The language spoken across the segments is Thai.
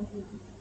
Okay.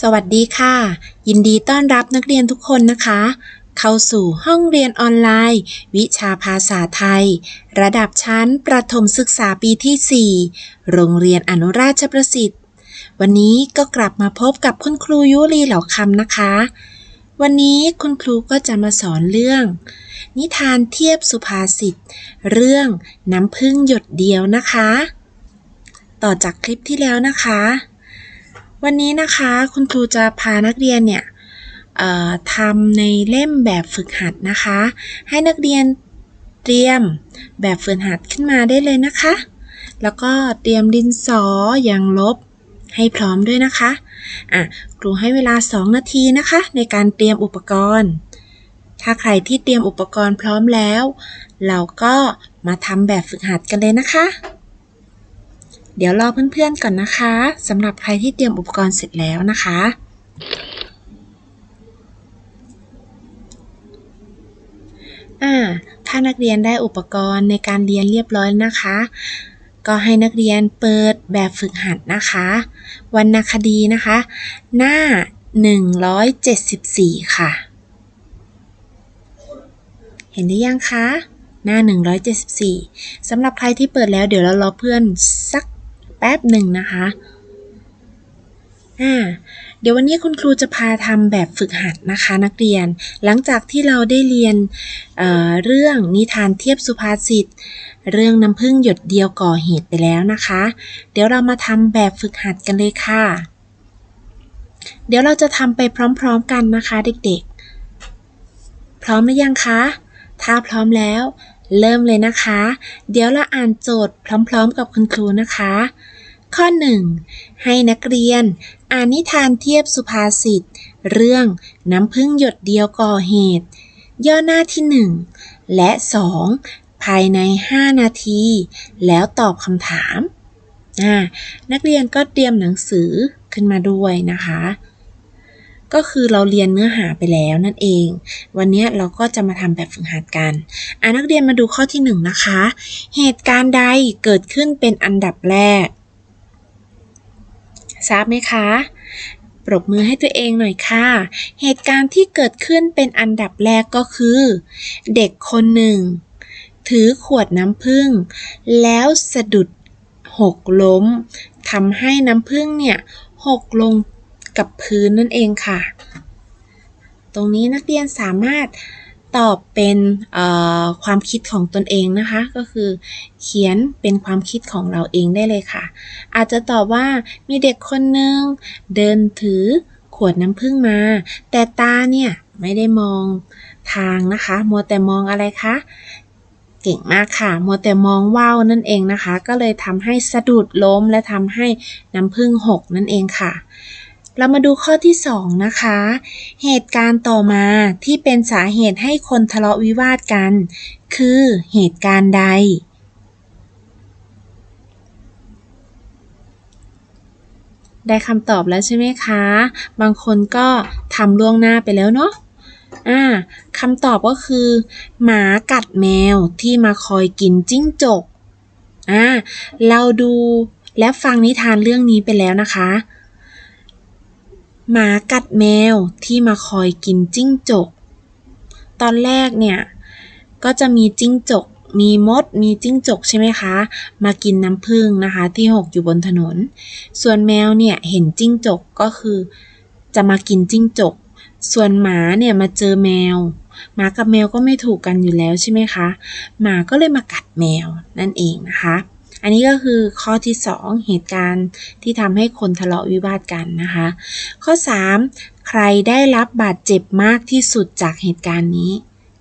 สวัสดีค่ะ ยินดีต้อนรับนักเรียนทุกคนนะคะ เข้าสู่ห้องเรียนออนไลน์ วิชาภาษาไทย ระดับชั้นประถมศึกษาปีที่ 4 โรงเรียนอนุราชประสิทธิ์ วันนี้ก็กลับมาพบกับคุณครูยุรีเหล่าคำนะคะ วันนี้คุณครูก็จะมาสอนเรื่อง นิทานเทียบสุภาษิตเรื่องน้ำพึ่งหยดเดียวนะคะ ต่อจากคลิปที่แล้วนะคะ วันนี้นะคะคุณครูจะพานักเรียนเนี่ยทำในเล่มแบบฝึกหัดนะคะ ให้นักเรียนเตรียมแบบฝึกหัดขึ้นมาได้เลยนะคะ แล้วก็เตรียมดินสอยางลบให้พร้อมด้วยนะคะอะครูให้เวลา 2 นาทีนะคะ ในการเตรียมอุปกรณ์ ถ้าใครที่เตรียมอุปกรณ์พร้อมแล้ว เราก็มาทำแบบฝึกหัดกันเลยนะคะ เดี๋ยวรอเพื่อนๆก่อนนะคะสำหรับใครที่เตรียมอุปกรณ์เสร็จแล้วนะคะ อ่า ถ้านักเรียนได้อุปกรณ์ในการเรียนเรียบร้อยนะคะ ก็ให้นักเรียนเปิดแบบฝึกหัดนะคะ วรรณคดีนะคะ หน้า 174 ค่ะ เห็นได้ยังคะหน้า 174สำหรับใครที่เปิดแล้วเดี๋ยวเรารอเพื่อนสัก แป๊บหนึ่งนะคะอ่าเดี๋ยววันนี้คุณครูจะพาทำแบบฝึกหัดนะคะนักเรียน หลังจากที่เราได้เรียนเเรื่องนิทานเทียบสุภาษิตเรื่องน้ำพึ่งหยดเดียวก่อเหตุไปแล้วนะคะ เดี๋ยวเรามาทำแบบฝึกหัดกันเลยค่ะ เดี๋ยวเราจะทำไปพร้อมๆกันนะคะเด็กๆ พร้อมหรือยังคะ ถ้าพร้อมแล้ว เริ่มเลยนะคะ เดี๋ยวเราอ่านโจทย์พร้อมๆ กับคุณครูนะคะ ข้อ 1. ให้นักเรียน อ่านนิทานเทียบสุภาษิต เรื่องน้ำพึ่งหยดเดียวก่อเหตุ ย่อหน้าที่ 1 และ 2 ภายใน 5 นาที แล้วตอบคำถาม นักเรียนก็เตรียมหนังสือขึ้นมาด้วยนะคะ ก็คือเราเรียนเนื้อหาไปแล้วนั่นเอง วันนี้เราก็จะมาทำแบบฝึกหัดกันอ่านักเรียนมาดูข้อที่หนึ่งนะคะ เหตุการณ์ใดเกิดขึ้นเป็นอันดับแรก ทราบไหมคะ ปรบมือให้ตัวเองหน่อยค่ะ เหตุการณ์ที่เกิดขึ้นเป็นอันดับแรกก็คือ เด็กคนหนึ่ง ถือขวดน้ำผึ้งแล้วสะดุดหกล้มทำให้น้ำผึ้งเนี่ยหกลง กับพื้นนั่นเองค่ะ ตรงนี้นักเรียนสามารถตอบเป็นความคิดของตนเองนะคะ ก็คือ เขียนเป็นความคิดของเราเองได้เลยค่ะ อาจจะตอบว่ามีเด็กคนหนึ่งเดินถือขวดน้ำผึ้งมา แต่ตาเนี่ยไม่ได้มองทางนะคะ มัวแต่มองอะไรคะเก่งมากค่ะ มัวแต่มองว่าวนั่นเองนะคะ ก็เลยทำให้สะดุดล้มและทำให้น้ำผึ้งหกนั่นเองค่ะ เรามาดูข้อที่ 2 นะคะ เหตุการณ์ต่อมาที่เป็นสาเหตุให้คนทะเลาะวิวาทกัน คือเหตุการณ์ใด ได้คำตอบแล้วใช่ไหมคะ บางคนก็ทำล่วงหน้าไปแล้วเนาะอ่าคำตอบก็คือ หมากัดแมวที่มาคอยกินจิ้งจกอ่าเราดูและฟังนิทานเรื่องนี้ไปแล้วนะคะ หมากัดแมวที่มาคอยกินจิ้งจก ตอนแรกเนี่ย ก็จะมีจิ้งจก มีมด มีจิ้งจกใช่ไหมคะ มากินน้ำผึ้งนะคะ ที่หกอยู่บนถนน ส่วนแมวเนี่ยเห็นจิ้งจกก็คือ จะมากินจิ้งจก ส่วนหมาเนี่ยมาเจอแมว หมากับแมวก็ไม่ถูกกันอยู่แล้วใช่ไหมคะ หมาก็เลยมากัดแมวนั่นเองนะคะ อันนี้ก็คือข้อที่ 2 เหตุการณ์ที่ทำให้คนทะเลาะวิวาทกันนะคะ ข้อ 3 ใครได้รับบาดเจ็บมากที่สุดจากเหตุการณ์นี้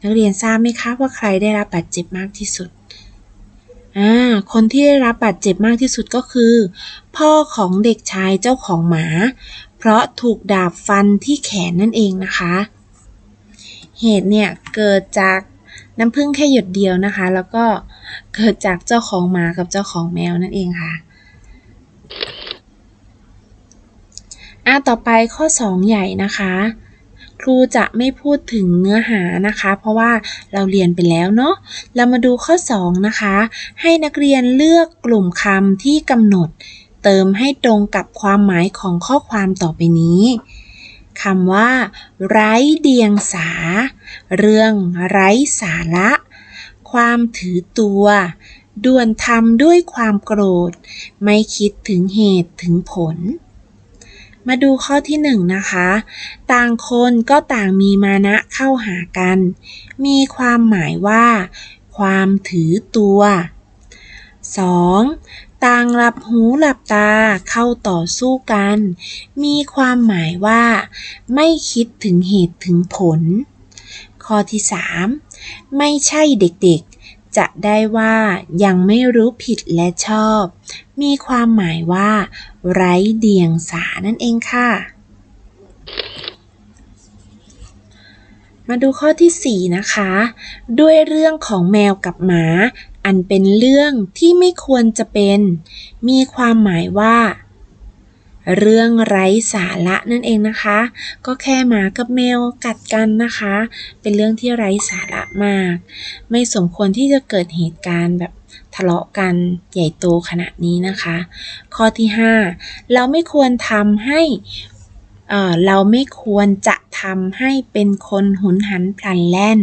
นักเรียนทราบไหมคะว่าใครได้รับบาดเจ็บมากที่สุดอ่าคนที่ได้รับบาดเจ็บมากที่สุดก็คือ พ่อของเด็กชายเจ้าของหมา เพราะถูกดาบฟันที่แขนนั่นเองนะคะ เหตุเนี่ยเกิดจากน้ำผึ้งแค่หยดเดียวนะคะ แล้วก็ เกิดจากเจ้าของหมากับเจ้าของแมวนั่นเองค่ะอะต่อไปข้อ 2 ใหญ่นะคะ ครูจะไม่พูดถึงเนื้อหานะคะ เพราะว่าเราเรียนไปแล้วเนาะเรามาดูข้อ 2 นะคะ ให้นักเรียนเลือกกลุ่มคำที่กำหนด เติมให้ตรงกับความหมายของข้อความต่อไปนี้คำว่า ไร้เดียงสา เรื่องไร้สาระ ความถือตัว ด่วนทำด้วยความโกรธ ไม่คิดถึงเหตุถึงผล มาดูข้อที่หนึ่งนะคะ ต่างคนก็ต่างมีมานะเข้าหากัน มีความหมายว่า ความถือตัว 2. ต่างหลับหูหลับตาเข้าต่อสู้กัน มีความหมายว่า ไม่คิดถึงเหตุถึงผล ข้อที่ 3. ไม่ใช่เด็กๆ จะได้ว่ายังไม่รู้ผิดและชอบ มีความหมายว่า ไร้เดียงสานั่นเองค่ะ มาดูข้อที่ 4 นะคะ ด้วยเรื่องของแมวกับหมา อันเป็นเรื่องที่ไม่ควรจะเป็น มีความหมายว่า เรื่องไร้สาระนั่นเองนะคะ ก็แค่หมากับแมวกัดกันนะคะ เป็นเรื่องที่ไร้สาระมาก ไม่สมควรที่จะเกิดเหตุการณ์แบบทะเลาะกันใหญ่โตขนาดนี้นะคะ ข้อที่ 5 เราไม่ควรทำให้ เราไม่ควรจะทำให้เป็นคนหุนหันพลันแล่น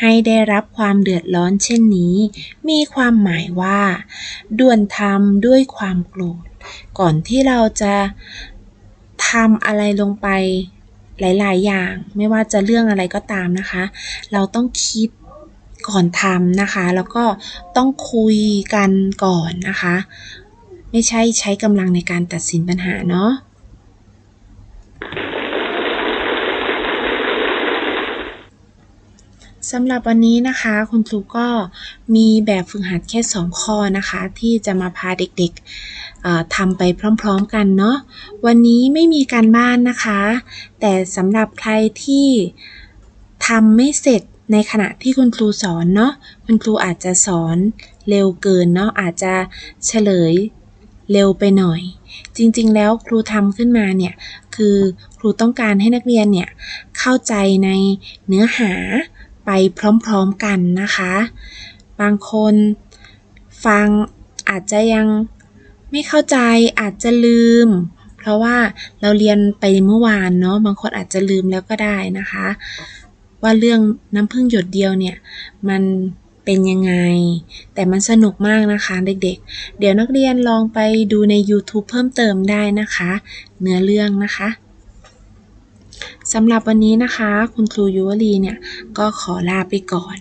ให้ได้รับความเดือดร้อนเช่นนี้ มีความหมายว่า ด่วนทำด้วยความโกรธ ก่อนที่เราจะทำอะไรลงไปหลาย ๆ อย่าง ไม่ว่าจะเรื่องอะไรก็ตามนะคะ เราต้องคิดก่อนทำนะคะ แล้วก็ต้องคุยกันก่อนนะคะ ไม่ใช่ใช้กำลังในการตัดสินปัญหาเนาะ สำหรับวันนี้นะคะคุณครูก็มีแบบฝึกหัดแค่ 2 ข้อนะคะ ที่จะมาพาเด็กๆทำไปพร้อมๆกันเนาะวันนี้ไม่มีการบ้านนะคะ แต่สำหรับใครที่ทำไม่เสร็จในขณะที่คุณครูสอนเนาะคุณครูอาจจะสอนเร็วเกินเนาะอาจจะเฉลยเร็วไปหน่อย จริงๆ แล้วครูทำขึ้นมาเนี่ยคือครูต้องการให้นักเรียนเนี่ยเข้าใจในเนื้อหา ไปพร้อมๆกันนะคะ บางคนฟังอาจจะยังไม่เข้าใจอาจจะลืม เพราะว่าเราเรียนไปเมื่อวานเนาะบางคนอาจจะลืมแล้วก็ได้นะคะ ว่าเรื่องน้ำพึ่งหยดเดียวเนี่ยมันเป็นยังไง แต่มันสนุกมากนะคะเด็กๆเดี๋ยวนักเรียนลองไปดูใน YouTube เพิ่มเติมได้นะคะ เนื้อเรื่องนะคะ สำหรับวันนี้นะคะ คุณครูยุวลีเนี่ยก็ขอลาไปก่อน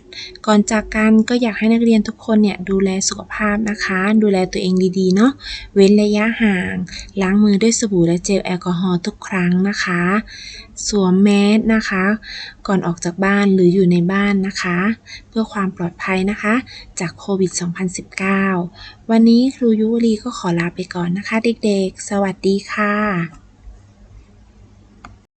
ก่อนจากกันก็อยากให้นักเรียนทุกคนเนี่ยดูแลสุขภาพนะคะ ดูแลตัวเองดีๆเนาะเว้นระยะห่าง ล้างมือด้วยสบู่และเจลแอลกอฮอล์ทุกครั้งนะคะ สวมแมสนะคะ ก่อนออกจากบ้านหรืออยู่ในบ้านนะคะ เพื่อความปลอดภัยนะคะ จากโควิด 2019 วันนี้ครูยุวลีก็ขอลาไปก่อนนะคะ เด็กๆ สวัสดีค่ะ